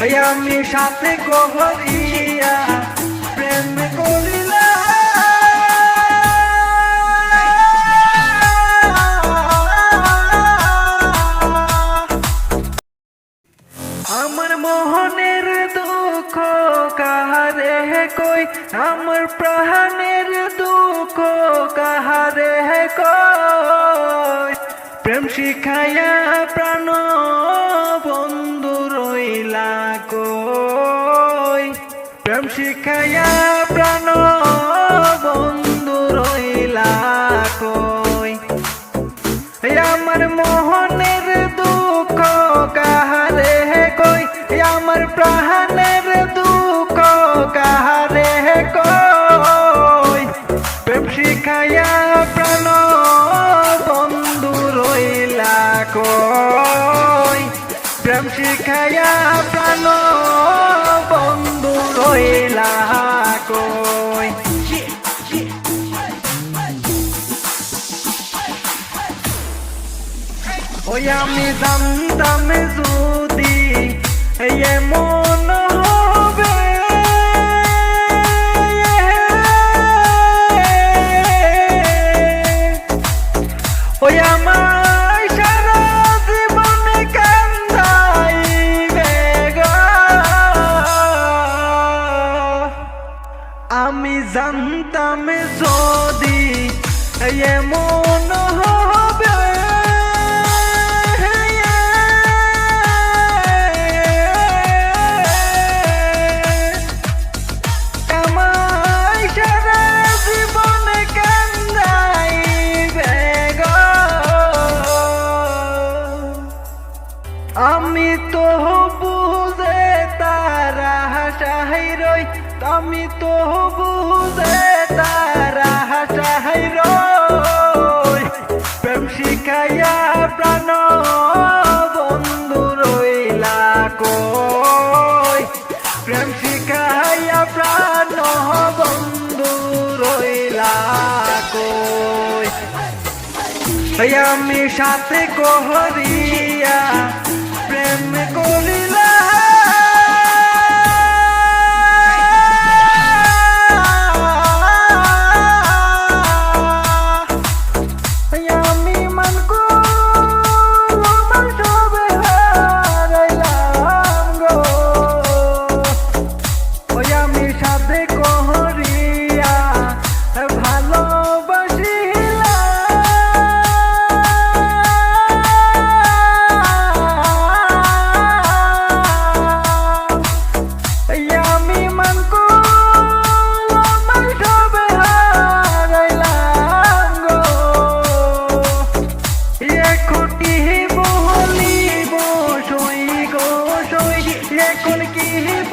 আমি সাথে কহরিয়া প্রেম করিলা। আমার মোহনের দুঃখ কাহারে কই? আমার প্রাণের দুঃখ কাহারে কই? প্রেম শিখাইয়া প্রাণ বন্ধু রইলা কই? প্রেম শিখাইয়া প্রাণ বন্ধু রইলা কই? আমার মোহনের দুঃখ কাহারে কই? আমার প্রাণের শিখাইয়া প্রাণ বন্ধু রইলা কই ওই আমি জানতাম যদি এমন হবে। ওই আমার জানতাম যদি এমন হাসাই রই, আমি তো বুঝে তারা হাসাই রই। প্রেম শিখাইয়া প্রাণ বন্ধু রইলা কই। প্রেম শিখাইয়া প্রাণ বন্ধু রইলা কই। আমি সাথে কহরিয়া প্রেম করিলা সাথে কহরিয়া ভালোবাসিলাম এই আমি মান এখন কি বলিব